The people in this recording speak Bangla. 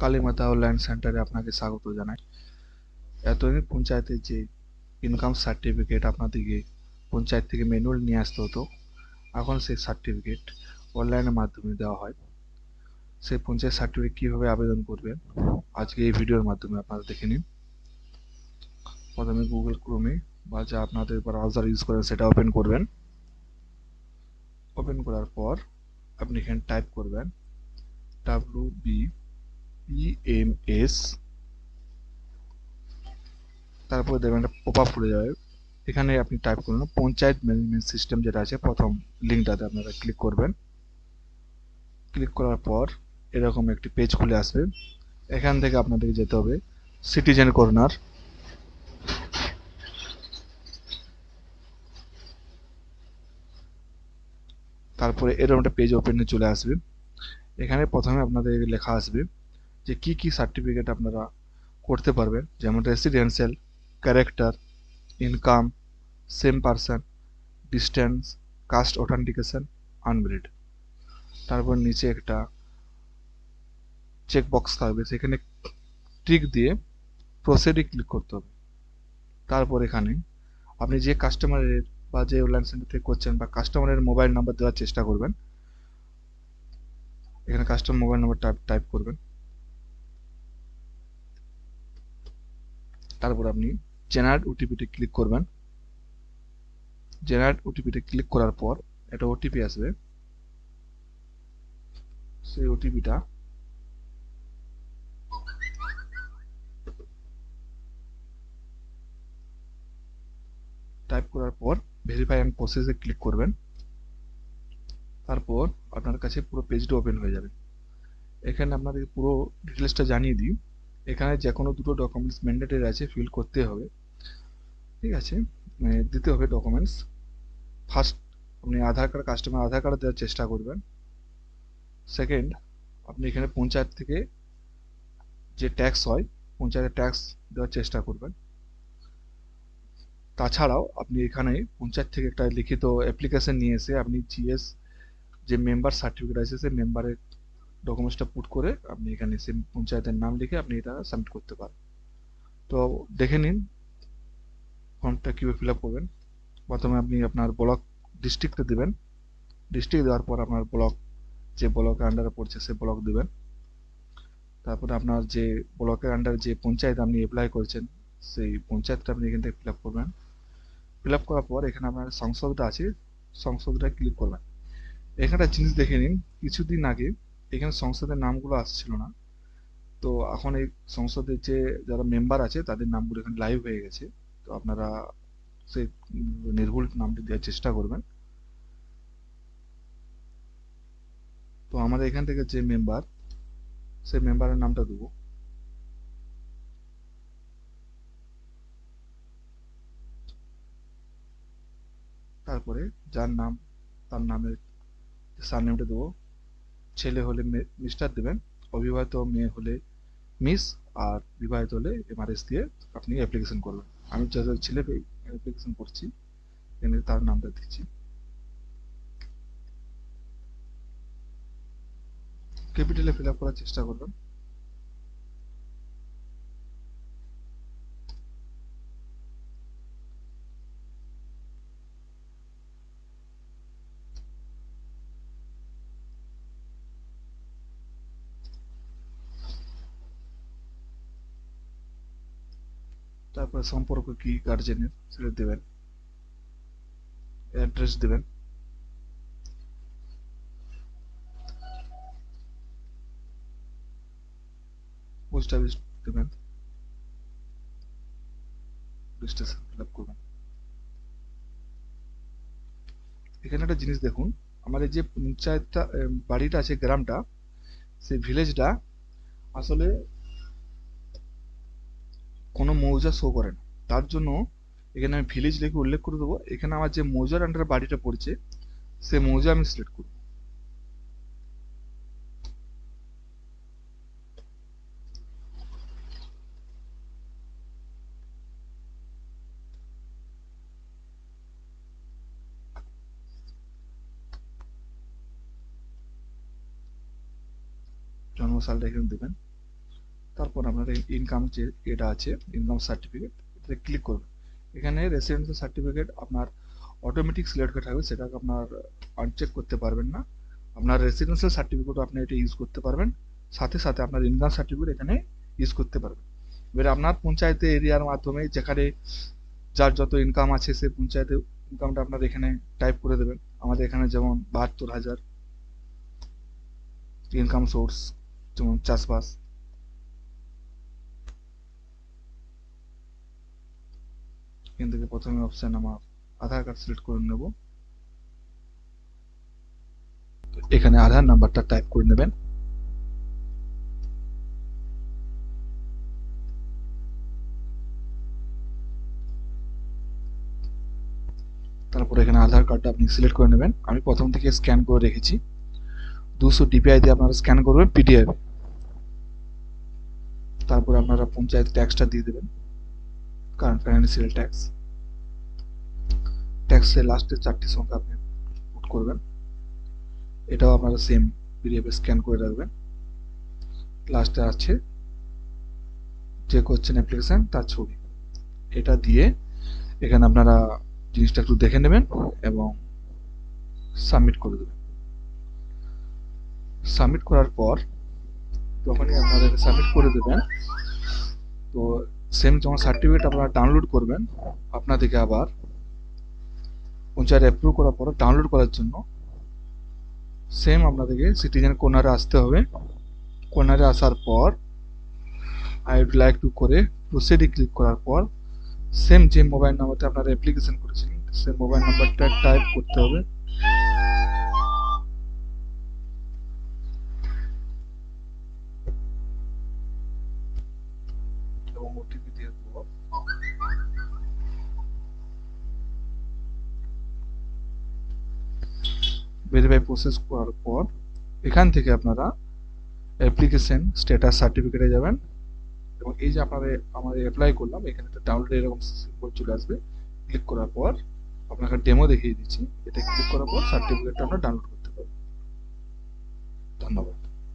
কালীমাতা অনলাইন সেন্টারে আপনাকে স্বাগত জানাই। এতদিন পঞ্চায়েতের যে ইনকাম সার্টিফিকেট আপনাদেরকে পঞ্চায়েত থেকে ম্যানুয়াল নিয়ে আসতে হতো, এখন সেই সার্টিফিকেট অনলাইনের মাধ্যমে দেওয়া হয়। সেই পঞ্চায়েত সার্টিফিকেট কীভাবে আবেদন করবেন, আজকে এই ভিডিওর মাধ্যমে আপনারা দেখে নিন। প্রথমে গুগল ক্রোমে বা যা আপনাদের ব্রাউজার ইউজ করেন সেটা ওপেন করবেন। ওপেন করার পর আপনি এখানে টাইপ করবেন ডাব্লিউ বি ইএমএস তারপরে দেখবেন একটা পপ খুলে যাবে। এখানে আপনি টাইপ করুন, পঞ্চায়েত ম্যানেজমেন্ট সিস্টেম যেটা আছে, প্রথম লিঙ্কটাতে আপনারা ক্লিক করবেন। ক্লিক করার পর এরকম একটি পেজ খুলে আসবে। এখান থেকে আপনাদেরকে যেতে হবে সিটিজেন কর্নার তারপরে এরকম একটা পেজ ওপেনে চলে আসবে। এখানে প্রথমে আপনাদের লেখা আসবে যে কি কি সার্টিফিকেট আপনারা করতে পারবেন? যেমন residential character income same person distance caste authentication unmarried তারপর নিচে একটা চেকবক্স থাকবে, সেখানে ট্রিক দিয়ে প্রসিডে ক্লিক করতে হবে। তারপর এখানে আপনি যে কাস্টমারের বা যে অনলাইন সেন্টার থেকে করছেন বা কাস্টমারের মোবাইল নাম্বার দেওয়ার চেষ্টা করবেন, এখানে customer mobile number type type করবেন। তারপর আপনি জেনারেট ওটিপিতে ক্লিক করবেন। জেনারেট ওটিপিতে ক্লিক করার পর একটা ওটিপি আসবে। সেই ওটিপিটা টাইপ করার পর ভেরিফাই অ্যান্ড প্রসেসে ক্লিক করবেন। তারপর আপনার কাছে পুরো পেজটা ওপেন হয়ে যাবে। এখানে আপনাদের পুরো ডিটেলসটা জানিয়ে দিই। এখানে যে কোনো দুটো ডকুমেন্টস ম্যান্ডেটরি আছে ফিল করতে হবে। ঠিক আছে? মানে দিতে হবে ডকুমেন্টস ফার্স্ট আপনি Aadhaar card customer Aadhaar card দেওয়ার চেষ্টা করবেন। সেকেন্ড আপনি এখানে পঞ্চায়েত থেকে যে ট্যাক্স হয়, পঞ্চায়েতের ট্যাক্স দেওয়ার চেষ্টা করবেন। তাছাড়াও, আপনি এখানে পঞ্চায়েত থেকে একটা লিখিত অ্যাপ্লিকেশন নিয়ে এসে আপনি জিএস যে মেম্বার সার্টিফিকেট আছে, সেই মেম্বারের ডকুমেন্টসটা পুট করে আপনি এখানে পঞ্চায়েতের নাম লিখে আপনি এটা সাবমিট করতে পারেন। তো দেখে নিন ফর্মটা কীভাবে ফিল আপ করবেন। প্রথমে আপনি আপনার ব্লক ডিস্ট্রিক্টে দেবেন। ডিস্ট্রিক্ট দেওয়ার পর আপনার ব্লক যে ব্লকের আন্ডারে পড়ছে সে ব্লক দেবেন। তারপরে আপনার যে ব্লকের আন্ডারে যে পঞ্চায়েত আপনি অ্যাপ্লাই করেছেন, সেই পঞ্চায়েতটা আপনি এখান থেকে ফিল আপ করবেন। ফিল আপ করার পর এখানে আপনার সংসদটা আছে, সংসদটা ক্লিক করবেন। এখানে জিনিস দেখে নিন, কিছুদিন আগে এখানে সংসদের নামগুলো আসছিল না। তো এখন এই সংসদের যে, যারা মেম্বার আছে, তাদের নামগুলো এখানে লাইভ হয়ে গেছে। তো আপনারা সেই নির্ভুল নামটি দেওয়ার চেষ্টা করবেন। তো আমাদের এখান থেকে যে মেম্বার সেই মেম্বারের নামটা দেবো। তারপরে যার নাম, তার নামের সারনেমটা দেবো ছেলে হলে মিস্টার দেবেন, অবিবাহিত মেয়ে হলে মিস আর বিবাহিত হলে এমআরএস দিয়ে আপনি অ্যাপ্লিকেশন করবেন। আমি যাদের ছেলে অ্যাপ্লিকেশন করছি তার নামটা দিচ্ছি। ক্যাপিটালে ফিল আপ করার চেষ্টা করবেন। তারপরে সম্পর্ক কি গার্জেনের সেটা দেবেন। অ্যাড্রেস দেবেন। পোস্ট অফিস দেবেন। রেজিস্ট্রেশন ফিল আপ করবেন। এখানে একটা জিনিস দেখুন, আমাদের যে পঞ্চায়েতটা বাড়িটা আছে, গ্রামটা, সেই ভিলেজটা আসলে কোনো মৌজা শো করে না। তার জন্য এখানে আমি ভিলেজ লিখে উল্লেখ করে দেবো। এখানে আমার যে মৌজার আন্ডারে বাড়িটা পড়ছে, সে মৌজা আমি সিলেক্ট করব। জন্মসালটা এখানে দেবেন। তারপর আপনার ইনকাম যে এটা আছে ইনকাম সার্টিফিকেট এটাতে ক্লিক করবেন। এখানে রেসিডেন্সিয়াল সার্টিফিকেট আপনার অটোমেটিক সিলেক্ট হয়ে থাকবে, সেটাকে আপনার আনচেক করতে পারবেন না। আপনার রেসিডেন্সিয়াল সার্টিফিকেটও আপনি এটা ইউজ করতে পারবেন। সাথে সাথে আপনার ইনকাম সার্টিফিকেট এখানে ইউজ করতে পারবেন। এবারে আপনার পঞ্চায়েতে এরিয়ার মাধ্যমে যেখানে যার যত ইনকাম আছে, সে পঞ্চায়েতে ইনকামটা আপনার এখানে টাইপ করে দেবেন। আমাদের এখানে যেমন বাহাত্তর হাজার ইনকাম সোর্স যেমন চাষবাস। এখান থেকে প্রথমে অপশন আমার আধার কার্ড সিলেক্ট করে নেব। এখানে আধার নাম্বারটা টাইপ করে নেবেন। তারপর এখানে আধার কার্ডটা আপনি সিলেক্ট করে নেবেন। আমি প্রথম থেকে স্ক্যান করে রেখেছি। দুশো ডিপিআই দিয়ে আপনারা স্ক্যান করবেন পিডিএফ তারপর আপনারা পঞ্চায়েত ট্যাক্সটা দিয়ে দেবেন। Current financial tax. ট্যাক্সের লাস্টে চারটি সংখ্যা আপনি পুট করবেন। এটাও আপনারা সেম পিডিএফে স্ক্যান করে রাখবেন। লাস্টে আছে যে করছেন অ্যাপ্লিকেশন তার ছবি। এটা দিয়ে এখানে আপনারা জিনিসটা একটু দেখে নেবেন এবং সাবমিট করে দেবেন। সাবমিট করার পর যখনই আপনারা সাবমিট করে দেবেন, তো সেম যখন সার্টিফিকেট আপনারা ডাউনলোড করবেন। আপনাদেরকে আবার পঞ্চায়েত অ্যাপ্রুভ করার পর ডাউনলোড করার জন্য। সেম আপনাদেরকে সিটিজেন কর্নারে আসতে হবে। কর্নারে আসার পর আই উড লাইক টু করে প্রসিডে ক্লিক করার পর সেম যে মোবাইল নাম্বারতে আপনারা অ্যাপ্লিকেশন করেছেন, সেই মোবাইল নাম্বারটা টাইপ করতে হবে। ওটিপি দিয়ে দেবো ভেরিফাই প্রসেস করার পর এখান থেকে আপনারা অ্যাপ্লিকেশন স্ট্যাটাস সার্টিফিকেটে যাবেন। এবং এই যে আপনারা আমাদের অ্যাপ্লাই করলাম, এখানে একটা ডাউনলোড এরকম সিম্বল চলে আসবে। ক্লিক করার পর আপনাকে ডেমো দেখিয়ে দিচ্ছি। এটা ক্লিক করার পর সার্টিফিকেটটা আমরা ডাউনলোড করতে পারব ধন্যবাদ।